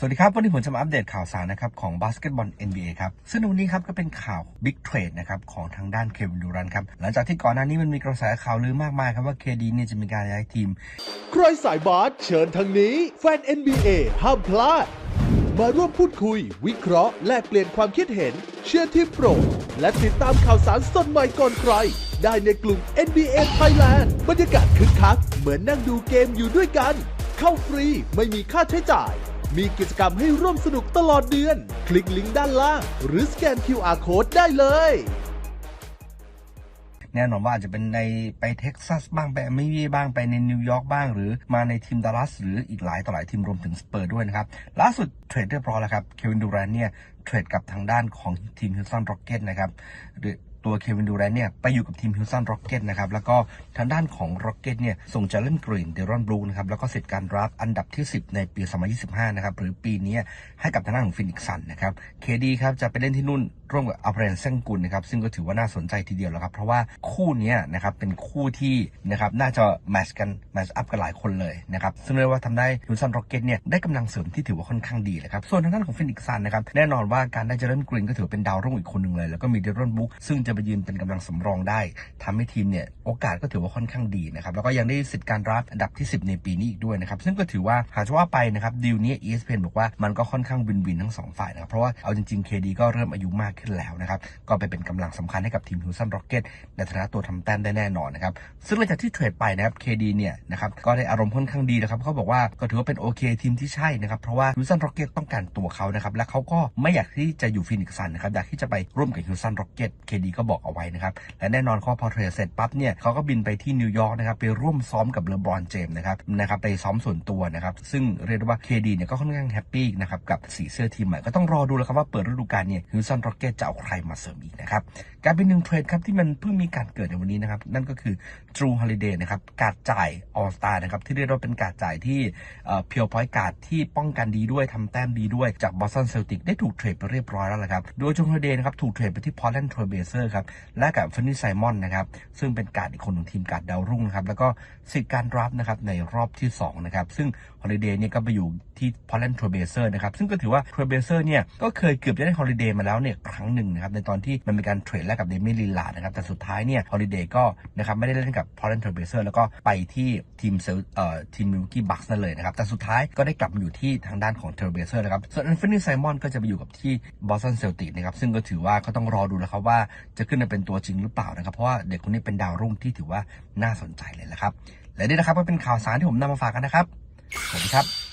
สวัสดีครับ วันนี้ผมจะมาอัปเดตข่าวสารนะครับของบาสเกตบอล NBA ครับ ซึ่งวันนี้ครับก็เป็นข่าวบิ๊กเทรดนะครับของทางด้านเควินดูรันครับ หลังจากที่ก่อนหน้านี้มันมีกระแสข่าวลือมากมายครับว่า KD เนี่ยจะมีการย้ายทีม ใครสายบาสเชิญทางนี้ แฟน NBA ห้ามพลาด มาร่วมพูดคุย วิเคราะห์ แลกเปลี่ยนความคิดเห็น เชื่อร์ทีมโปรและติดตามข่าวสารสดใหม่ก่อนใคร ได้ในกลุ่ม NBA Thailand บรรยากาศคึกคักเหมือนนั่งดูเกมอยู่ด้วยกัน เข้าฟรีไม่มีค่าใช้จ่าย มีกิจกรรมให้ร่วมสนุกตลอดเดือน คลิกลิงก์ด้านล่าง หรือสแกน QR Code ได้เลย แน่นอนว่าอาจจะเป็นในไปเท็กซัสบ้างไปอเมริกาบ้างไปในนิวยอร์กบ้าง หรือมาในทีมดัลลัสหรืออีกหลายต่อหลายทีมรวมถึงสเปอร์ด้วยนะครับ ล่าสุดเทรดเรียบร้อยแล้วครับเควินดูแรนเนี่ยเทรดกับทางด้านของทีมฮิลสันร็อกเก็ตนะครับ ตัวเควินดูแรนเนี่ยไปอยู่กับทีมฮิลสันร็อกเก็ตนะครับแล้วก็ทางด้านของร็อกเก็ตเนี่ยส่งเจเลนกรีนเดรอนบลูนะครับแล้วก็เสิทธิ์การราฟต์อันดับที่ 10 ในปี 2025 นะครับหรือปีนี้ให้กับทางด้านของฟินิกซันนะครับเคดีครับจะไปเล่นที่นู่นร่วมกับอัลเบรนเซงกุลนะครับซึ่งก็ถือว่าน่าสนใจทีเดียวแล้วครับเพราะว่าคู่นี้นะครับเป็นคู่ที่นะครับน่าจะแมชกันแมชอัพกันหลายคนเลยนะครับซึ่งเรียกว่าทำได้ฮิวสันร็อกเก็ตเนี่ยได้กำลังเสริมที่ถือว่าค่อนข้างดีเลยครับส่วนทางด้านของฟินิกซันนะครับแน่นอนว่าการได้เจอร์นกรีนก็ถือเป็นดาวรุ่งอีกคนหนึ่งเลย แล้วก็มีเดรอนบุ๊กซึ่งจะไปยืนเป็นกำลังสำรองได้ทำให้ทีมเนี่ยโอกาสก็ถือว่าค่อนข้างดีนะครับแล้วก็ยังได้สิทธิ์การรับอันดับที่ 10 ในปีนี้อีกด้วยนะครับซึ่งก็ถือว่าหากจะว่าไปนะครับดีลนี้ ESPN บอกว่ามันก็ค่อนข้างวินวินทั้งสองฝ่ายนะครับเพราะว่าเอาจริงๆ KD ก็เริ่มอายุมากขึ้นแล้วนะครับก็ไปเป็นกำลังสำคัญให้กับทีมฮิวสันร็อกเก็ตในฐานะตัวทำแต้มได้แน่นอนนะครับซึ่งหลังจากที่เทรดไปนะครับ KD เนี่ยนะครับก็ได้อารมณ์ค่อนข้างดีนะครับเขาบอกว่าก็ถือว่าเป็นโอเคทีมที่ใช่นะครับเพราะว่าฮิวสันร็อกเก็ตต้องการตัวเขานะครับและเขาก็ไม่อยากที่จะอยู่ฟินิกซ์ซันนะครับอยากที่จะไปร่วมกับฮิวสันร็อกเก็ต KD กก็บอกเอาไว้นะครับ และแน่นอนเขาพอเทรดเสร็จปั๊บเนี่ยเขาก็บินไปที่นิวยอร์กนะครับไปร่วมซ้อมกับเลบรอนเจมส์นะครับนะครับไปซ้อมส่วนตัวนะครับ ซึ่งเรียกได้ว่า KD เนี่ยก็ค่อนข้างแฮปปี้นะครับกับสีเสื้อทีมใหม่ก็ต้องรอดูแล้วครับว่าเปิดฤดูกาลเนี่ยฮิวสันโรเก็ตจะเอาใครมาเสริมอีกนะครับการเป็นหนึ่งเทรดครับที่มันเพิ่งมีการเกิดในวันนี้นะครับนั่นก็คือ True Holiday นะครับการจ่าย All Star นะครับที่เรียกว่าเป็นการจ่ายที่เพียวพอยต์การ์ดที่ป้องกันดีด้วยทำแต้มดีด้วยจาก Boston Celtics ได้ถูกเทรดไปเรียบร้อยแล้วละครับโดย True Holiday นะครับถูกเทรดไปที่ Portland Trail ร์ครับและกับ f i n n y Simon นนะครับซึ่งเป็นการอีกคนของทีมการดาวรุ่งนะครับแล้วก็สิทธิ์การรับนะครับในรอบที่2นะครับซึ่ง Holiday เนี่ยก็ไปอยู่ที่ Portland Trail Blazers นะครับซึ่งก็ถือว่า Trail Blazers เนี่ยก็เคยเกือบจะได้ Holiday มาแล้วเนี่ยครั้งหนึ่งนะครับในตอนที่มันมีการเทรดแลกกับเดมิลีลานะครับแต่สุดท้ายเนี่ยฮอลิเดย์ก็นะครับไม่ได้เล่นกับพอร์ l ลนเทอร์เบเซอร์แล้วก็ไปที่ทีมเซลเอ่อทีมมิลกี้บัคส์นั่นเลยนะครับแต่สุดท้ายก็ได้กลับมาอยู่ที่ทางด้านของเทอร์เบเซอร์นะครับส่วนอันฟินนี่ไซมอนก็จะไปอยู่กับที่บอสตันเซลติกนะครับซึ่งก็ถือว่าก็ต้องรอดูแล้วครับว่าจะขึ้นมาเป็นตัวจริงหรือเปล่านะครับ เพราะว่าเด็กคนนี้เป็นดาวรุ่งที่ถือว่าน่าสนใจเลยแหละครับ และนี่นะครับก็เป็นข่าวสารที่ผมนำมาฝากกันนะครับสวัสดีครับ